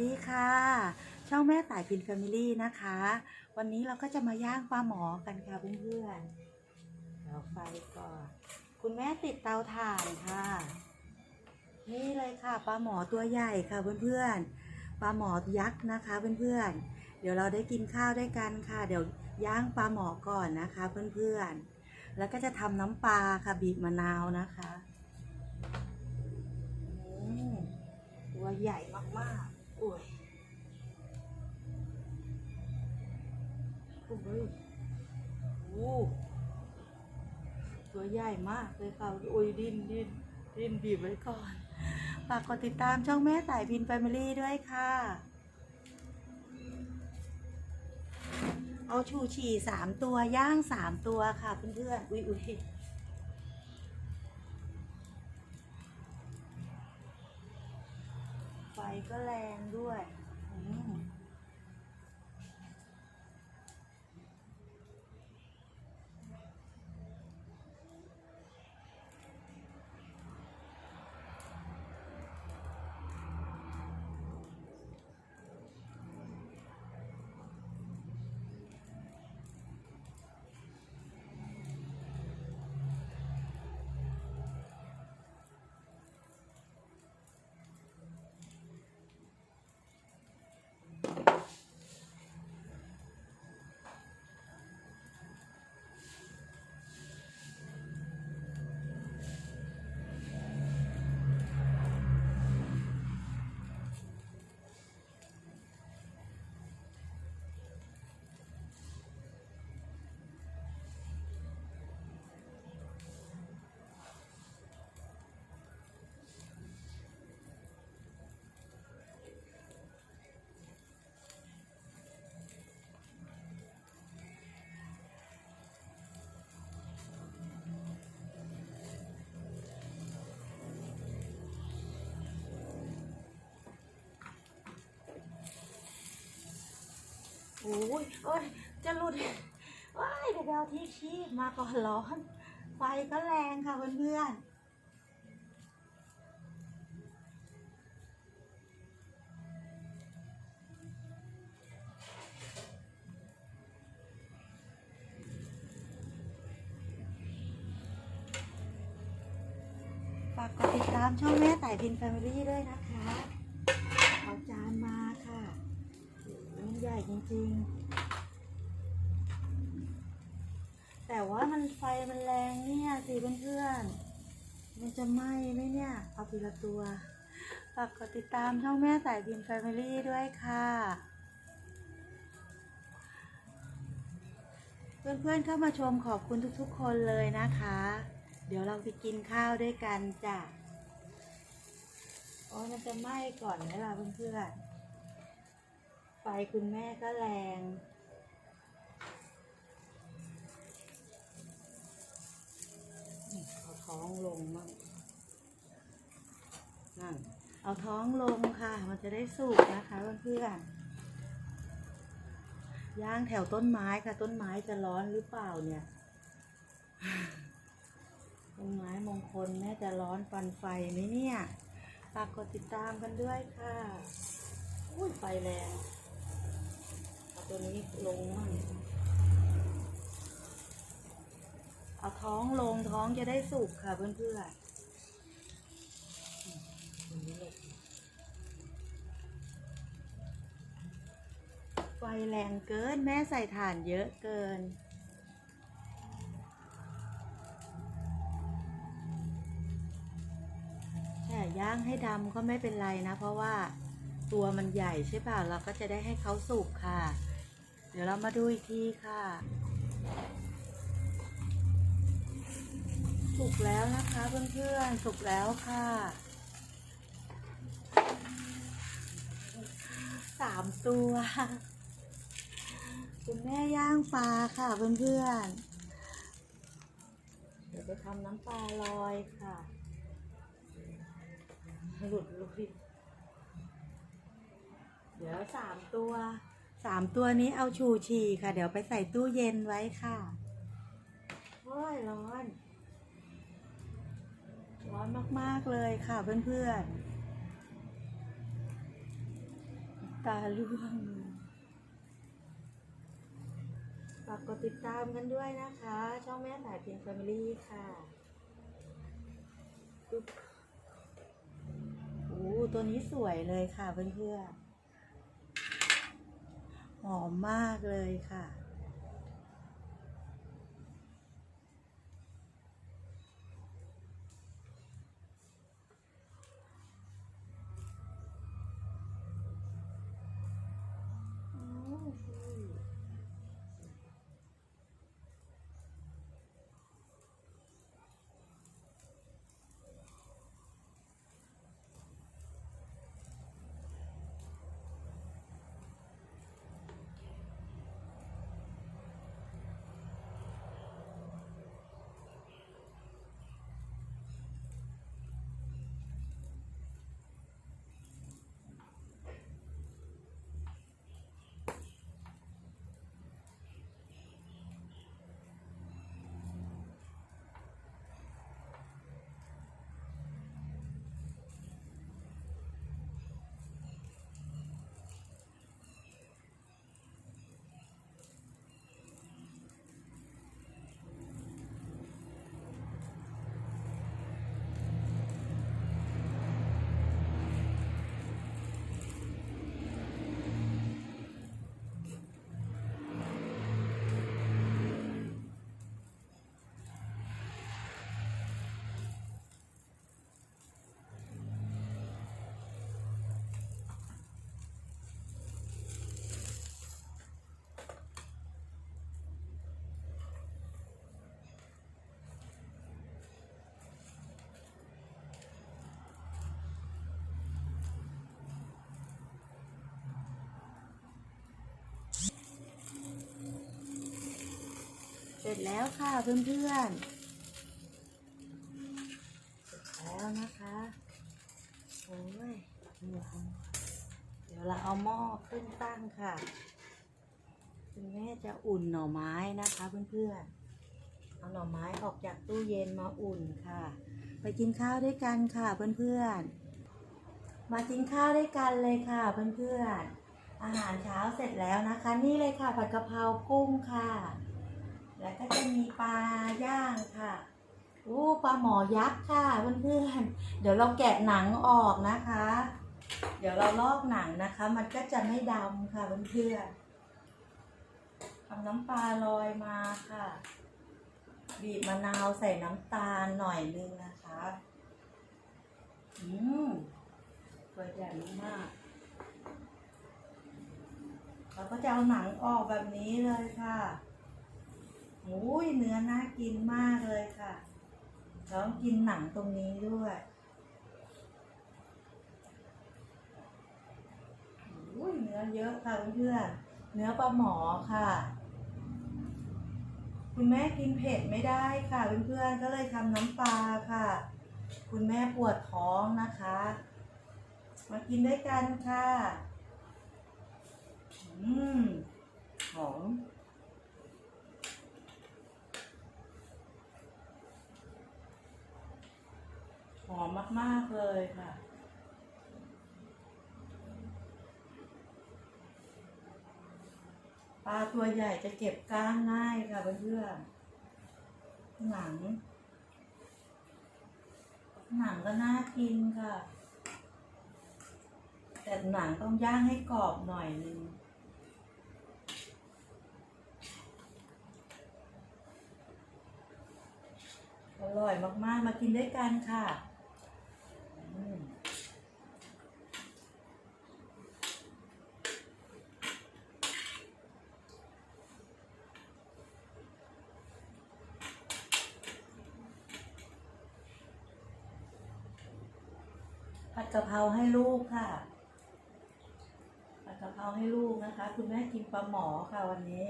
ดีค่ะ ช่องแม่สายพินแฟมิลี่นะคะ วันนี้เราก็จะมาย่างปลาหมอกันค่ะเพื่อนๆเราไฟก่อน คุณแม่ติดเตาถ่านค่ะ นี่เลยค่ะปลาหมอตัวใหญ่ค่ะเพื่อนๆปลาหมอยักษ์นะคะเพื่อนๆเดี๋ยวเราได้กินข้าวด้วยกันค่ะ เดี๋ยวย่างปลาหมอก่อนนะคะเพื่อนๆแล้วก็จะทำน้ำปลาค่ะบีบมะนาวนะคะอืมตัวใหญ่มากๆ โอ้ยโอ้โหโอ้ตัวใหญ่มากเลยค่ะ โอ้ยดิ้นดิ้นดิ้นบีบไว้ก่อน ฝากกดติดตามช่องแม่สายพินแฟมิลี่ด้วยค่ะ เอาชูฉี่สามตัว ย่างสามตัวค่ะเพื่อนๆ อุ้ยอุ้ย ก็แรงด้วย โอ้ยโอ้ยจะหลุดว้ายเดี๋ยวเอาที่คีบมาก่อนร้อน ไฟก็แรงค่ะเพื่อนๆฝากกดติดตามช่องแม่ไต่พินแฟมิลี่ด้วยนะคะ จริงๆ แต่ว่ามันไฟมันแรงเนี่ยสิเพื่อนๆ มันจะไหม้ไหมเนี่ย เอาทีละตัว ฝากกดติดตามช่องแม่สายบินแฟมิลี่ด้วยค่ะ เพื่อนๆเข้ามาชมขอบคุณทุกๆ คนเลยนะคะ เดี๋ยวเราไปกินข้าวด้วยกันจ้ะอ้ยมันจะไหม้ก่อนไหมล่ะเพื่อนๆ ไฟคุณแม่ก็แรงนี่เอาท้องลงมั่งนั่น เอาท้องลงค่ะ มันจะได้สุกนะคะเพื่อนๆ ย่างแถวต้นไม้ค่ะ ต้นไม้จะร้อนหรือเปล่าเนี่ยต้นไม้มงคลแม่จะร้อนฟันไฟไหมเนี่ยฝากกดติดตามกันด้วยค่ะอุ้ยไฟแรงเอา ตัวนี้ลงมั่งเอาท้องลงท้องจะได้สุกค่ะเพื่อนๆอืมตัวนี้เลยไฟแรงเกินแม่ใส่ถ่านเยอะเกินแต่ย่างให้ดำก็ไม่เป็นไรนะ เพราะว่าตัวมันใหญ่ใช่ป่ะเราก็จะได้ให้เขาสุกค่ะ เดี๋ยวเรามาดูอีกทีค่ะ สุกแล้วนะคะเพื่อนๆ สุกแล้วค่ะสามตัวคุณแม่ย่างปลาค่ะเพื่อนๆ เดี๋ยวไปทำน้ำปลาลอยค่ะ หลุดลุยเดี๋ยวสามตัว สามตัวนี้เอาชูชีค่ะ เดี๋ยวไปใส่ตู้เย็นไว้ค่ะ โอ้ยร้อน ร้อนมาก ๆ เลยค่ะเพื่อนๆ ตาล่วงฝากกดติดตามกันด้วยนะคะ ช่องแม่สายเพินแฟมิลี่ค่ะโอ้ตัวนี้สวยเลยค่ะเพื่อนๆ หอมมากเลยค่ะ ร็จแล้วค่ะเพื่อนๆเสร็จแล้วนะคะโอ้ยเหนื่อยเดี๋ยวเราเอาหม้อขึ้นตั้งค่ะคุณแม่จะอุ่นหน่อไม้นะคะเพื่อนๆเอาหน่อไม้ออกจากตู้เย็นมาอุ่นค่ะ ไปกินข้าวด้วยกันค่ะเพื่อนๆมากินข้าวด้วยกันเลยค่ะเพื่อนๆอาหารเช้าเสร็จแล้วนะคะ นี่เลยค่ะผัดกะเพรากุ้งค่ะ แล้วก็จะมีปลาย่างค่ะโอ้ปลาหมอยักษ์ค่ะเพื่อนๆเดี๋ยวเราแกะหนังออกนะคะ เดี๋ยวเราลอกหนังนะคะ มันก็จะไม่ดำค่ะเพื่อนๆทำน้ำปลาลอยมาค่ะ บีบมะนาวใส่น้ำตาลหน่อยนึงนะคะ อืมตัวใหญ่มากเราก็จะเอาหนังออกแบบนี้เลยค่ะ โอ้ยเนื้อน่ากินมากเลยค่ะแล้วกินหนังตรงนี้ด้วยโอ้ยเนื้อเยอะค่ะเพื่อนเนื้อปลาหมอค่ะ คุณแม่กินเผ็ดไม่ได้ค่ะเพื่อนๆก็เลยทำน้ำปลาค่ะ คุณแม่ปวดท้องนะคะ มากินด้วยกันค่ะ อืมหอม อมมาก ๆ เลยค่ะ ปลาตัวใหญ่จะเก็บก้างง่ายค่ะเพื่อนหนัง หนังก็น่ากินค่ะ แต่หนังต้องย่างให้กรอบหน่อยนึงอร่อยมาก ๆ มากินด้วยกันค่ะ ผัดกะเพราให้ลูกค่ะ ผัดกะเพราให้ลูกนะคะ คุณแม่กินปลาหมอค่ะวันนี้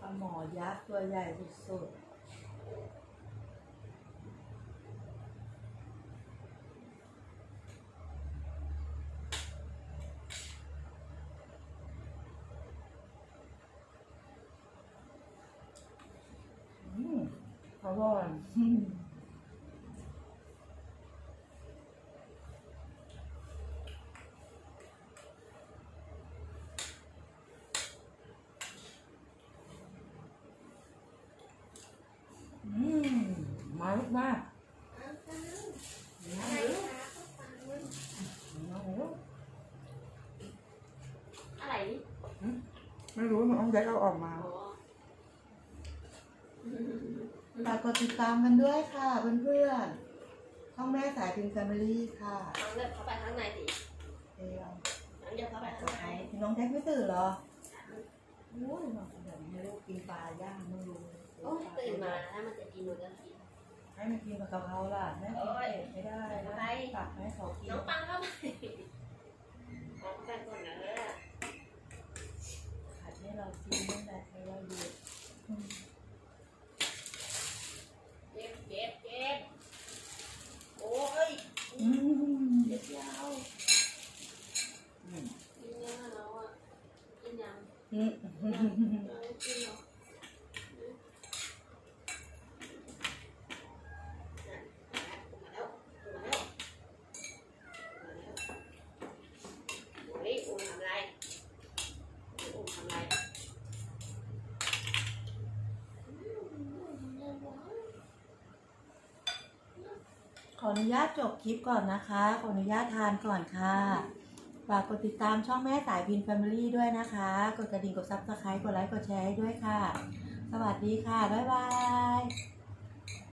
ปลาหมอยักษ์ตัวใหญ่สุดๆ เขาวอนมมาลูกมาอะไร ไม่รู้มันต้องได้เอาออกมา กกดติดตามกันด้วยค่ะเพื่อนๆช่องแม่สายพินแฟมิลี่ค่ะทางเลือกเข้าไปข้างในสิเดี๋ยวทางเลือกเข้าไปข้างในน้องแท็กไม่ตื่นเหรอโอ้ยน้องเดี๋ยวให้ลูกกินปลาย่างไม่รู้โอ้ยตื่นมาถ้ามันจะกินหนูจะกินให้มันกินกับกะเพราล่ะแม่กินเผ็ดไม่ได้นะตักให้เขากินน้องปังเข้าไปน้องปังก่อนนะผัดให้เรากินนั่นแหละให้เราดู เจ็บเจ็บเจ็บโอ้ย อืม เจ็บยาว อืม กินยังเราอะกินยัง อืม เรากินเหรอมาแล้วมาแล้วมาแล้วโอ้ยอุ้มทำไรอุ้มทำไร ข ออนุญาตจบคลิปก่อนนะคะ ขออนุญาตทานก่อนค่ะ ฝากกดติดตามช่องแม่สายพินแฟมิลี่ด้วยนะคะ กดกระดิ่ง กดซับสไครต์กดไลค์ กดแชร์ให้ด้วยค่ะ สวัสดีค่ะ บ๊ายบาย